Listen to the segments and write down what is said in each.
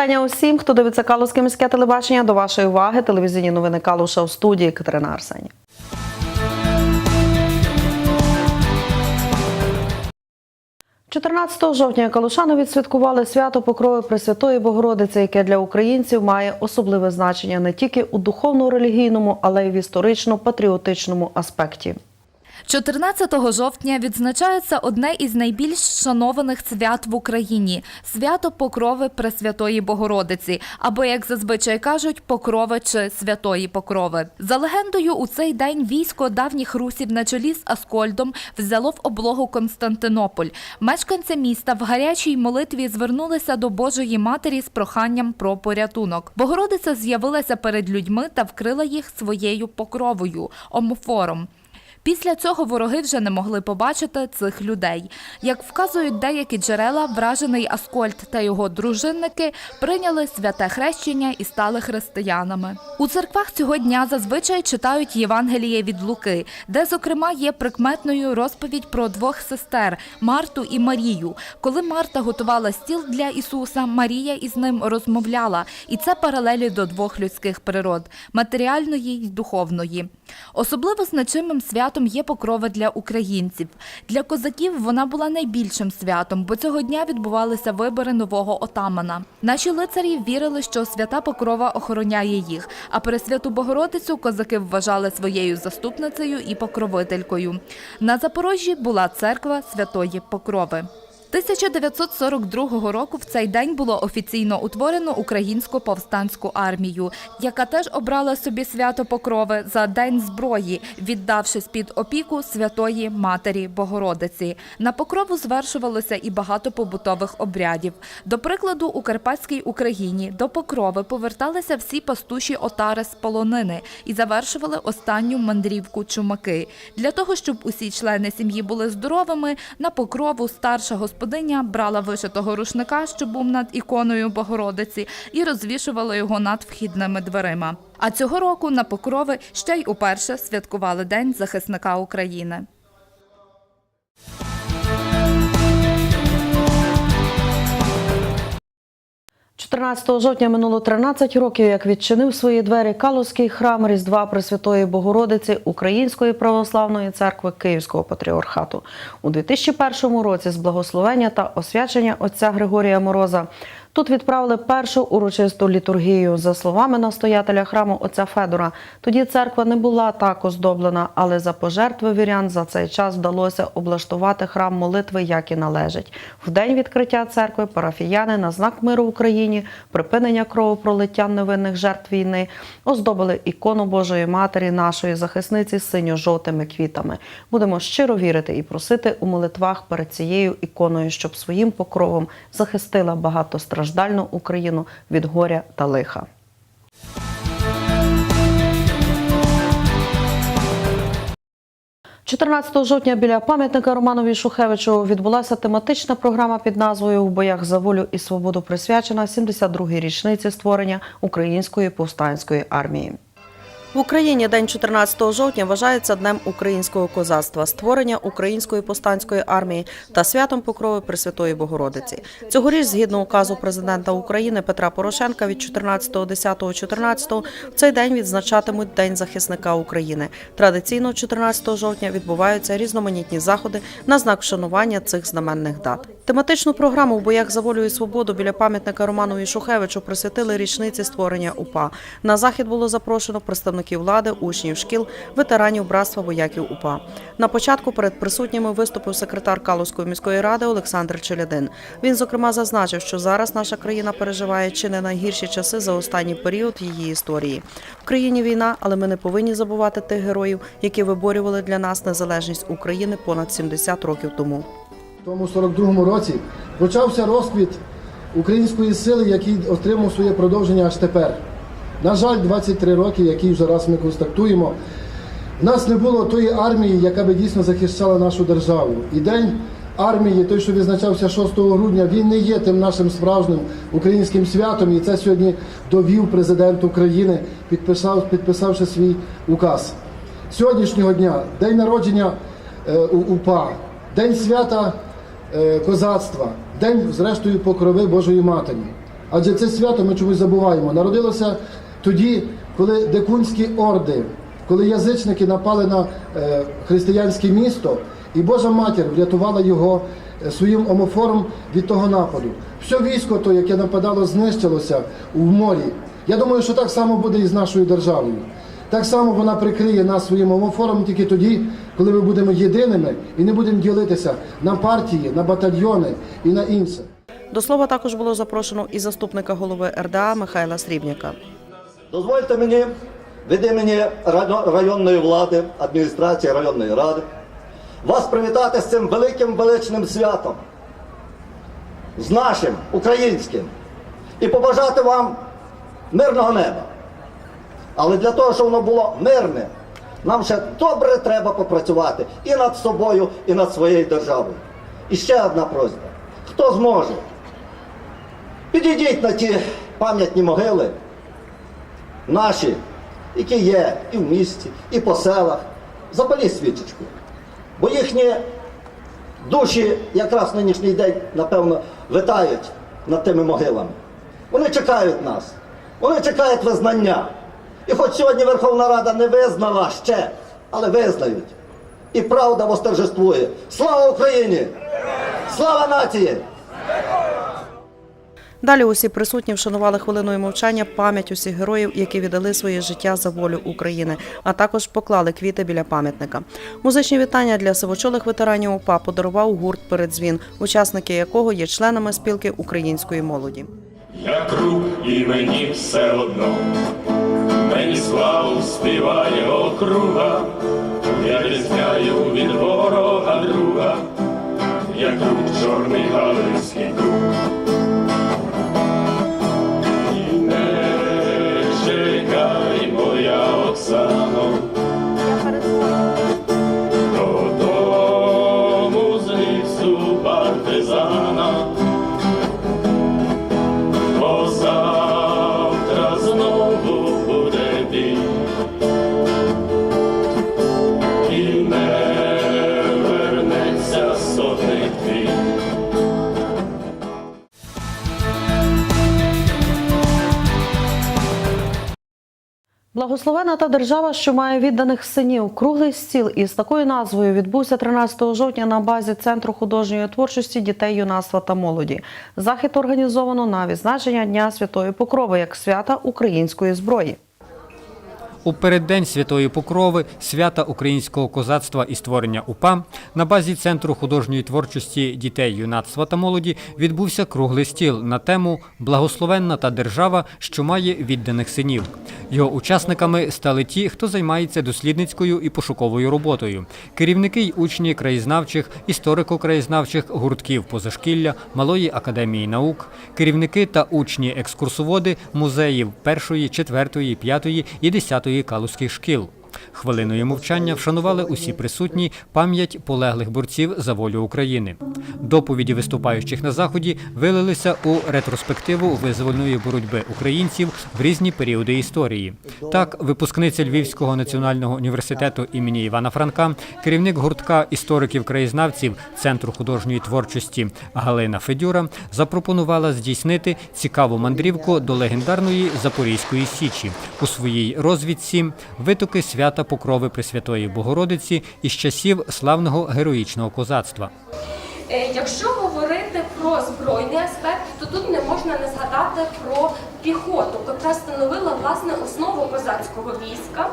Вітання усім, хто дивиться Калузьке міське телебачення. До вашої уваги телевізійні новини Калуша у студії Катерина Арсені. – 14 жовтня калушани відсвяткували свято Покрови Пресвятої Богородиці, яке для українців має особливе значення не тільки у духовно-релігійному, але й в історично-патріотичному аспекті. 14 жовтня відзначається одне із найбільш шанованих свят в Україні свято Покрови Пресвятої Богородиці, або як зазвичай кажуть, Покрови чи Святої Покрови. За легендою, у цей день військо давніх русів на чолі з Аскольдом взяло в облогу Константинополь. Мешканці міста в гарячій молитві звернулися до Божої Матері з проханням про порятунок. Богородиця з'явилася перед людьми та вкрила їх своєю покровою омофором. Після цього вороги вже не могли побачити цих людей. Як вказують деякі джерела, вражений Аскольд та його дружинники прийняли святе хрещення і стали християнами. У церквах цього дня зазвичай читають Євангеліє від Луки, де, зокрема, є прикметною розповідь про двох сестер Марту і Марію. Коли Марта готувала стіл для Ісуса, Марія із ним розмовляла, і це паралелі до двох людських природ матеріальної й духовної. Особливо значимим святом є покрова для українців. Для козаків вона була найбільшим святом, бо цього дня відбувалися вибори нового отамана. Наші лицарі вірили, що свята покрова охороняє їх, а Пресвяту Богородицю козаки вважали своєю заступницею і покровителькою. На Запорожжі була церква Святої Покрови. 1942 року в цей день було офіційно утворено Українську повстанську армію, яка теж обрала собі свято Покрови за День зброї, віддавшись під опіку Святої Матері Богородиці. На Покрову звершувалося і багато побутових обрядів. До прикладу, у Карпатській Україні до Покрови поверталися всі пастуші отари з полонини і завершували останню мандрівку чумаки. Для того, щоб усі члени сім'ї були здоровими, на Покрову старша господиня брала вишитого рушника, що був над іконою Богородиці, і розвішувала його над вхідними дверима. А цього року на Покрови ще й уперше святкували День захисника України. 14 жовтня минуло 13 років, як відчинив свої двері Калузький храм Різдва Пресвятої Богородиці Української православної церкви Київського патріархату. У 2001 році з благословення та освячення отця Григорія Мороза тут відправили першу урочисту літургію. За словами настоятеля храму отця Федора, тоді церква не була так оздоблена, але за пожертви вірян за цей час вдалося облаштувати храм молитви, як і належить. В день відкриття церкви парафіяни на знак миру в Україні, припинення кровопролиття невинних жертв війни, оздобили ікону Божої Матері, нашої захисниці з синьо-жовтими квітами. Будемо щиро вірити і просити у молитвах перед цією іконою, щоб своїм покровом захистила багатостраждальну Україну від горя та лиха. – 14 жовтня біля пам'ятника Романові Шухевичу відбулася тематична програма під назвою В боях за волю і свободу присвячена 72-й річниці створення Української повстанської армії. В Україні день 14 жовтня вважається днем українського козацтва, створення української повстанської армії та святом Покрови Пресвятої Богородиці. Цьогоріч, згідно указу президента України Петра Порошенка від 14.10.14 в цей день відзначатимуть День захисника України. Традиційно 14 жовтня відбуваються різноманітні заходи на знак вшанування цих знаменних дат. Тематичну програму в боях за волю і свободу біля пам'ятника Романові Шухевичу присвятили річниці створення УПА. На захід було запрошено представників влади, учнів шкіл, ветеранів братства вояків УПА. На початку перед присутніми виступив секретар Калузької міської ради Олександр Челядин. Він зокрема зазначив, що зараз наша країна переживає чи не найгірші часи за останній період її історії. В країні війна, але ми не повинні забувати тих героїв, які виборювали для нас незалежність України понад 70 років тому. В тому 42-му році почався розквіт української сили, який отримав своє продовження аж тепер. На жаль, 23 роки, які вже раз ми констатуємо, в нас не було тої армії, яка би дійсно захищала нашу державу. І день армії, той, що відзначався 6 грудня, він не є тим нашим справжнім українським святом. І це сьогодні довів президент України, підписав, підписавши свій указ. Сьогоднішнього дня день народження е, УПА, день свята козацтва, день, зрештою, покрови Божої Матері. Адже це свято ми чомусь забуваємо. Народилося тоді, коли декунські орди, коли язичники напали на е, християнське місто, і Божа матір врятувала його е, своїм омофором від того нападу. Все військо, то, яке нападало, знищилося в морі. Я думаю, що так само буде і з нашою державою. Так само вона прикриє нас своїм омофором тільки тоді, коли ми будемо єдиними і не будемо ділитися на партії, на батальйони і на інше. До слова також було запрошено і заступника голови РДА Михайла Срібняка. Дозвольте мені від імені районної влади, адміністрації районної ради, вас привітати з цим великим величним святом, з нашим українським, і побажати вам мирного неба. Але для того, щоб воно було мирне, нам ще добре треба попрацювати і над собою, і над своєю державою. І ще одна просьба. Хто зможе? Підійдіть на ті пам'ятні могили, наші, які є і в місті, і по селах, запаліть свічечку. Бо їхні душі якраз нинішній день, напевно, витають над тими могилами. Вони чекають нас, вони чекають визнання. І хоч сьогодні Верховна Рада не визнала ще, але визнають. І правда восторжествує. Слава Україні! Слава нації! Далі усі присутні вшанували хвилиною мовчання пам'ять усіх героїв, які віддали своє життя за волю України, а також поклали квіти біля пам'ятника. Музичні вітання для сивочолих ветеранів УПА подарував гурт «Передзвін», учасники якого є членами спілки української молоді. як рук і мені все одно, мені славу співає округа, я різняю від ворога друга, як рук чорний галицький круг. Благословена та держава, що має відданих синів. Круглий стіл із такою назвою відбувся 13 жовтня на базі Центру художньої творчості дітей, юнацтва та молоді. Захід організовано на відзначення Дня Святої Покрови як свята української зброї. У переддень Святої Покрови, свята українського козацтва і створення УПА на базі Центру художньої творчості дітей, юнацтва та молоді відбувся круглий стіл на тему Благословенна та держава, що має відданих синів. Його учасниками стали ті, хто займається дослідницькою і пошуковою роботою, керівники й учні краєзнавчих, історико-краєзнавчих гуртків позашкілля, Малої академії наук, керівники та учні екскурсоводи музеїв першої, четвертої, п'ятої і десятої калузьких шкіл. Хвилиною мовчання вшанували усі присутні пам'ять полеглих борців за волю України. Доповіді виступаючих на заході вилилися у ретроспективу визвольної боротьби українців в різні періоди історії. Так, випускниця Львівського національного університету імені Івана Франка, керівник гуртка істориків-краєзнавців Центру художньої творчості Галина Федюра запропонувала здійснити цікаву мандрівку до легендарної Запорізької Січі у своїй розвідці витоки свята Покрови Пресвятої Богородиці із часів славного героїчного козацтва. Е, Якщо говорити про збройний аспект, то тут не можна не згадати про піхоту, котра становила власне основу козацького війська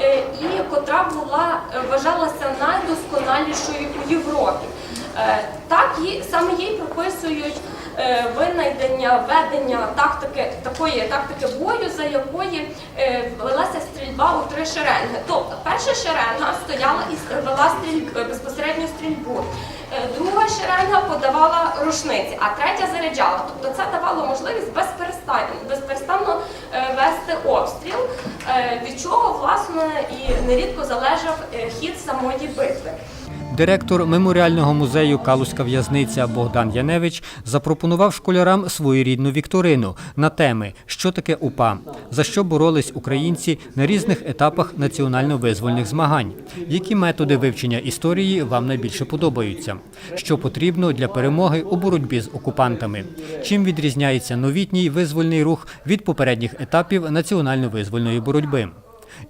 е, і котра була е, вважалася найдосконалішою у Європі. Так їй саме їй прописують винайдення ведення тактики такої тактики бою, за якої е, велася стрільба у три шеренги. Тобто перша шеренга стояла і вела стріль безпосередньо стрільбу. Е, Друга шеренга подавала рушниці, а третя заряджала. Тобто це давало можливість безперестанно, безперестанно е, вести обстріл, е, від чого власне і нерідко залежав е, хід самої битви. Директор меморіального музею Калузька в'язниця Богдан Яневич запропонував школярам своєрідну вікторину на теми, що таке УПА, за що боролись українці на різних етапах національно-визвольних змагань, які методи вивчення історії вам найбільше подобаються, що потрібно для перемоги у боротьбі з окупантами, чим відрізняється новітній визвольний рух від попередніх етапів національно-визвольної боротьби.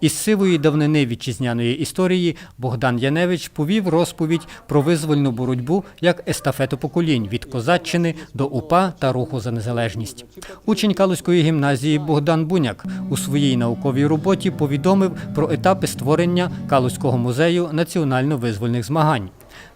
Із сивої давнини вітчизняної історії Богдан Яневич повів розповідь про визвольну боротьбу як естафету поколінь від козаччини до УПА та руху за незалежність. Учень Калузької гімназії Богдан Буняк у своїй науковій роботі повідомив про етапи створення Калузького музею національно-визвольних змагань.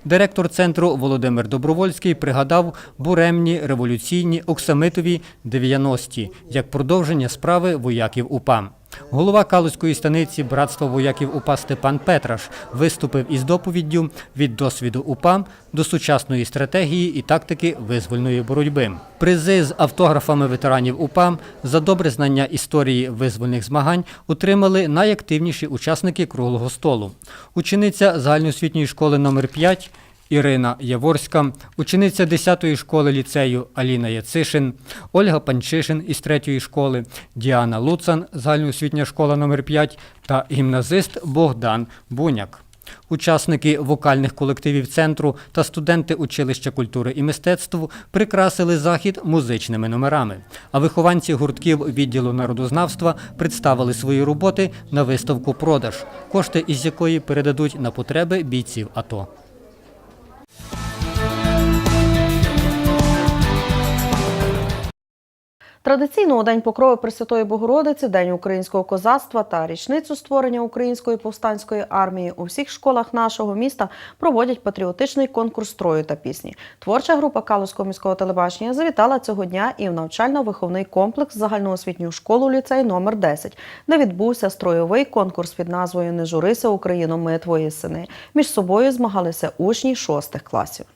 Директор центру Володимир Добровольський пригадав буремні, революційні, оксамитові 90-ті як продовження справи вояків УПА. Голова Калузької станиці Братства вояків УПА Степан Петраш виступив із доповіддю від досвіду УПА до сучасної стратегії і тактики визвольної боротьби. Призи з автографами ветеранів УПА за добре знання історії визвольних змагань отримали найактивніші учасники круглого столу. Учениця загальноосвітньої школи номер 5 Ірина Яворська, учениця 10-ї школи ліцею Аліна Яцишин, Ольга Панчишин із 3-ї школи, Діана Луцан, загальноосвітня школа номер 5 та гімназист Богдан Буняк. Учасники вокальних колективів центру та студенти училища культури і мистецтв прикрасили захід музичними номерами. А вихованці гуртків відділу народознавства представили свої роботи на виставку Продаж, кошти із якої передадуть на потреби бійців АТО. Традиційно у День Покрови Пресвятої Богородиці, День українського козацтва та річницю створення Української повстанської армії у всіх школах нашого міста проводять патріотичний конкурс строю та пісні. Творча група Калузького міського телебачення завітала цього дня і в навчально-виховний комплекс загальноосвітню школу ліцей номер 10, де відбувся строєвий конкурс під назвою Не журися Україно, ми твої сини. Між собою змагалися учні шостих класів.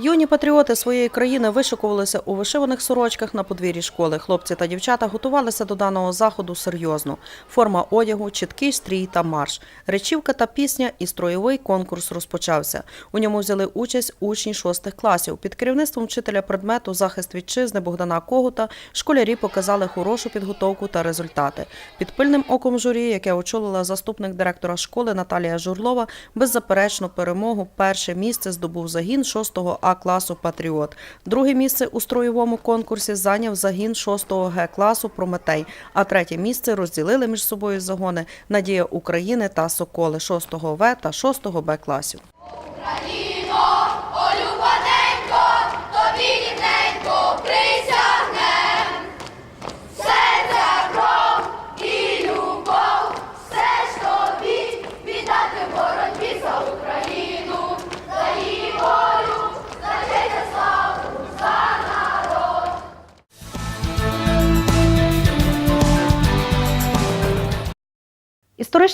Юні патріоти своєї країни вишикувалися у вишиваних сорочках на подвір'ї школи. Хлопці та дівчата готувалися до даного заходу серйозно. Форма одягу, чіткий стрій та марш. Речівка та пісня і строєвий конкурс розпочався. У ньому взяли участь учні шостих класів. Під керівництвом вчителя предмету захист вітчизни Богдана Когута школярі показали хорошу підготовку та результати. Під пильним оком журі, яке очолила заступник директора школи Наталія Журлова, беззаперечну перемогу перше місце здобув загін 6-го А класу Патріот. Друге місце у строєвому конкурсі зайняв загін 6-го Г класу Прометей. А третє місце розділили між собою загони Надія України та Соколи 6-го В та 6-го Б класів.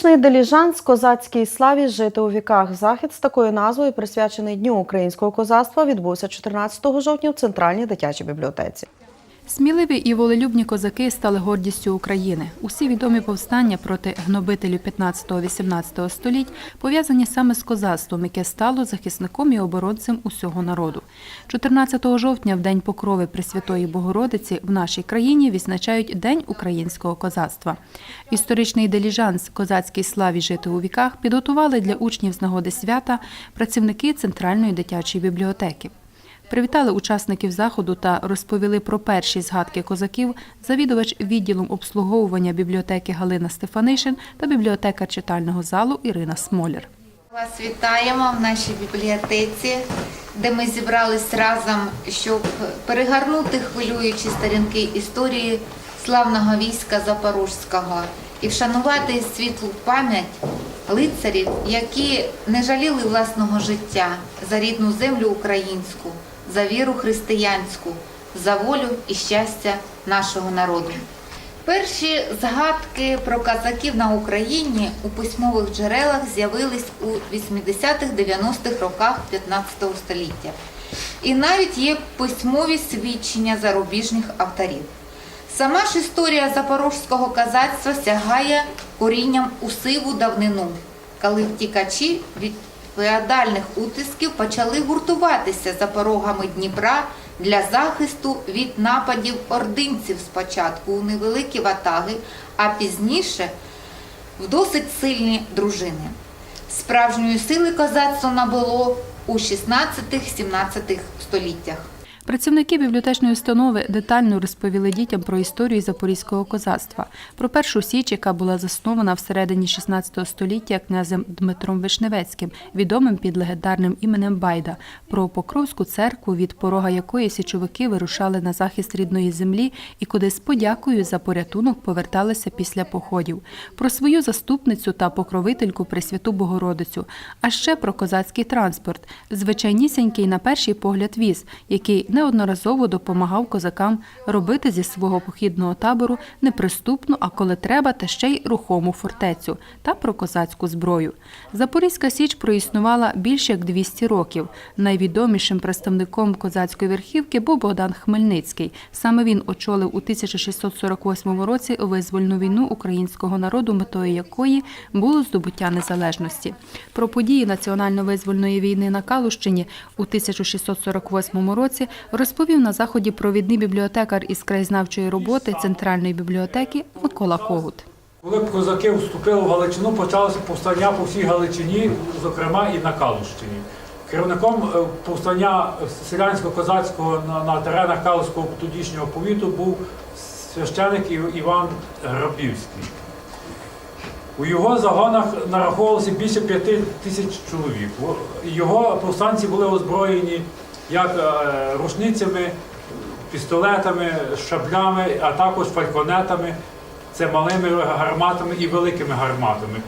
Історичний диліжанс козацькій славі жити у віках. Захід з такою назвою, присвячений Дню українського козацтва, відбувся 14 жовтня в центральній дитячій бібліотеці. Сміливі і волелюбні козаки стали гордістю України. Усі відомі повстання проти гнобителів 15-18 століть пов'язані саме з козацтвом, яке стало захисником і оборонцем усього народу. 14 жовтня, в день покрови Пресвятої Богородиці, в нашій країні відзначають День українського козацтва. Історичний деліжанс козацькій славі жити у віках підготували для учнів з нагоди свята працівники Центральної дитячої бібліотеки. Привітали учасників заходу та розповіли про перші згадки козаків завідувач відділом обслуговування бібліотеки Галина Стефанишин та бібліотекар читального залу Ірина Смоляр. Вас вітаємо в нашій бібліотеці, де ми зібрались разом, щоб перегорнути хвилюючі сторінки історії славного війська Запорозького і вшанувати світлу пам'ять лицарів, які не жаліли власного життя за рідну землю українську, за віру християнську, за волю і щастя нашого народу. Перші згадки про казаків на Україні у письмових джерелах з'явились у 80-х-90-х роках 15 століття. І навіть є письмові свідчення зарубіжних авторів. Сама ж історія запорожського казацтва сягає корінням у сиву давнину, коли втікачі від феодальних утисків почали гуртуватися за порогами Дніпра для захисту від нападів ординців спочатку у невеликі ватаги, а пізніше в досить сильні дружини. Справжньої сили козацтво набуло у 16-17 століттях. Працівники бібліотечної установи детально розповіли дітям про історію запорізького козацтва, про першу січ, яка була заснована всередині 16 століття князем Дмитром Вишневецьким, відомим під легендарним іменем Байда, про Покровську церкву, від порога якої січовики вирушали на захист рідної землі і куди з подякою за порятунок поверталися після походів, про свою заступницю та покровительку Пресвяту Богородицю, а ще про козацький транспорт, звичайнісінький на перший погляд віз, який неодноразово допомагав козакам робити зі свого похідного табору неприступну, а коли треба, та ще й рухому фортецю та про козацьку зброю. Запорізька січ проіснувала більше як 200 років. Найвідомішим представником козацької верхівки був Богдан Хмельницький. Саме він очолив у 1648 році визвольну війну українського народу, метою якої було здобуття незалежності. Про події національно-визвольної війни на Калущині у 1648 році розповів на заході провідний бібліотекар із краєзнавчої роботи Центральної бібліотеки Микола Когут. Коли козаки вступили в Галичину, почалося повстання по всій Галичині, зокрема і на Калущині. Керівником е, повстання селянсько-козацького на теренах Калуського тодішнього повіту був священик Іван Грабівський. У його загонах нараховувалося більше п'яти тисяч чоловік. Його повстанці були озброєні як е, рушницями, пістолетами, шаблями, а також фальконетами. Це малими гарматами і великими гарматами.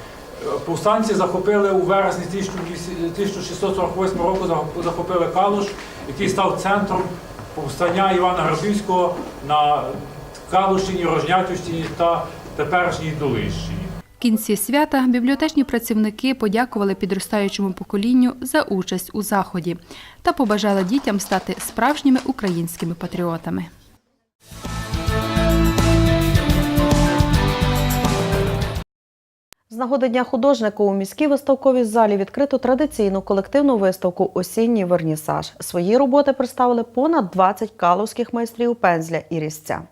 Повстанці захопили у вересні 1648 року захопили Калуш, який став центром повстання Івана Грабівського на Калушині, Рожнятівщині та теперішній Долищині. В кінці свята бібліотечні працівники подякували підростаючому поколінню за участь у заході та побажали дітям стати справжніми українськими патріотами. З нагоди Дня художника у міській виставковій залі відкрито традиційну колективну виставку Осінній вернісаж. Свої роботи представили понад 20 калузьких майстрів пензля і різця.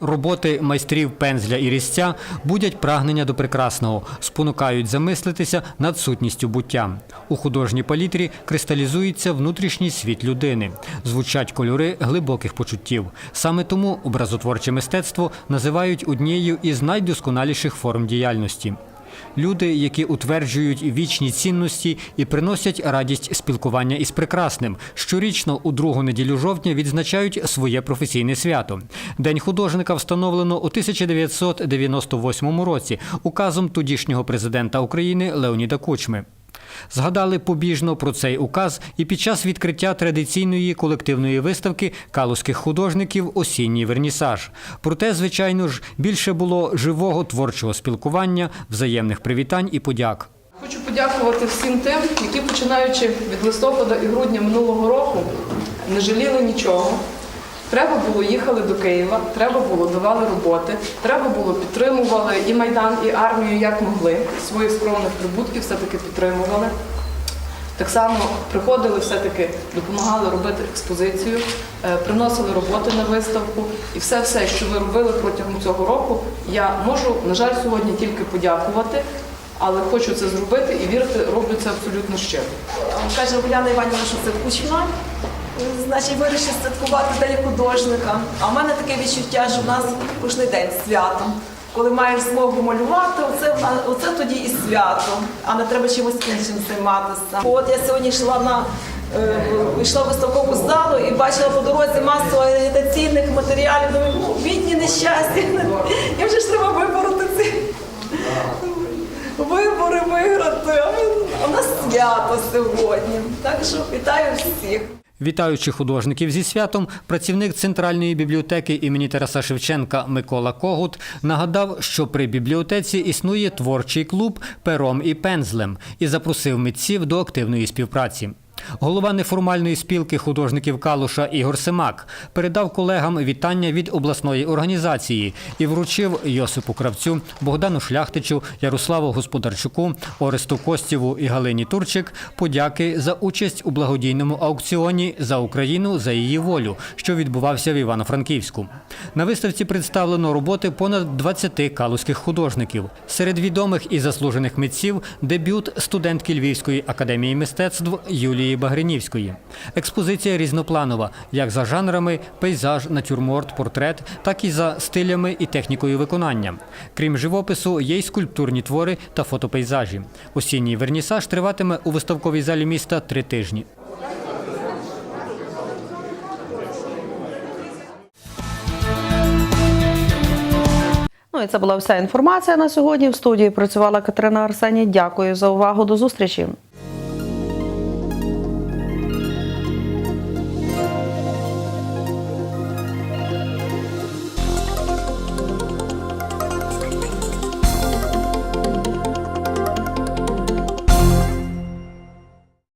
Роботи майстрів пензля і різця будять прагнення до прекрасного, спонукають замислитися над сутністю буття. У художній палітрі кристалізується внутрішній світ людини, звучать кольори глибоких почуттів. Саме тому образотворче мистецтво називають однією із найдосконаліших форм діяльності. Люди, які утверджують вічні цінності і приносять радість спілкування із прекрасним, щорічно у другу неділю жовтня відзначають своє професійне свято. День художника встановлено у 1998 році указом тодішнього президента України Леоніда Кучми. Згадали побіжно про цей указ і під час відкриття традиційної колективної виставки калузьких художників Осінній вернісаж. Проте, звичайно ж, більше було живого творчого спілкування, взаємних привітань і подяк. Хочу подякувати всім тим, які починаючи від листопада і грудня минулого року не жаліли нічого. Треба було їхали до Києва, треба було давали роботи, треба було підтримували і майдан, і армію як могли. Своїх скромних прибутків все-таки підтримували. Так само приходили, все-таки допомагали робити експозицію, е, приносили роботи на виставку. І все, все, що ви робили протягом цього року, я можу, на жаль, сьогодні тільки подякувати, але хочу це зробити і вірити, роблю це абсолютно щиро. Каже Уляна Іванівна, що це кучма. Значить, вирішив святкувати День художника. А в мене таке відчуття, що в нас кожен день свято. Коли маєш змогу малювати, оце, оце тоді і свято, а не треба чимось іншим займатися. От я сьогодні йшла на е, йшла в виставкову залу і бачила по дорозі масу агітаційних матеріалів. Думаю, «Ну, бідні нещасті. Їм же ж треба вибороти ці вибори виграти. А в нас свято сьогодні. Так що вітаю всіх. Вітаючи художників зі святом, працівник Центральної бібліотеки імені Тараса Шевченка Микола Когут нагадав, що при бібліотеці існує творчий клуб пером і пензлем і запросив митців до активної співпраці. Голова неформальної спілки художників Калуша Ігор Семак передав колегам вітання від обласної організації і вручив Йосипу Кравцю, Богдану Шляхтичу, Ярославу Господарчуку, Оресту Костєву і Галині Турчик подяки за участь у благодійному аукціоні за Україну за її волю, що відбувався в Івано-Франківську. На виставці представлено роботи понад 20 калузьких художників. Серед відомих і заслужених митців дебют студентки Львівської академії мистецтв Юлії Багринівської. Експозиція різнопланова, як за жанрами пейзаж, натюрморт, портрет, так і за стилями і технікою виконання. Крім живопису, є й скульптурні твори та фотопейзажі. Осінній вернісаж триватиме у виставковій залі міста три тижні. Ну і це була вся інформація на сьогодні. В студії працювала Катерина Арсеній. Дякую за увагу. До зустрічі.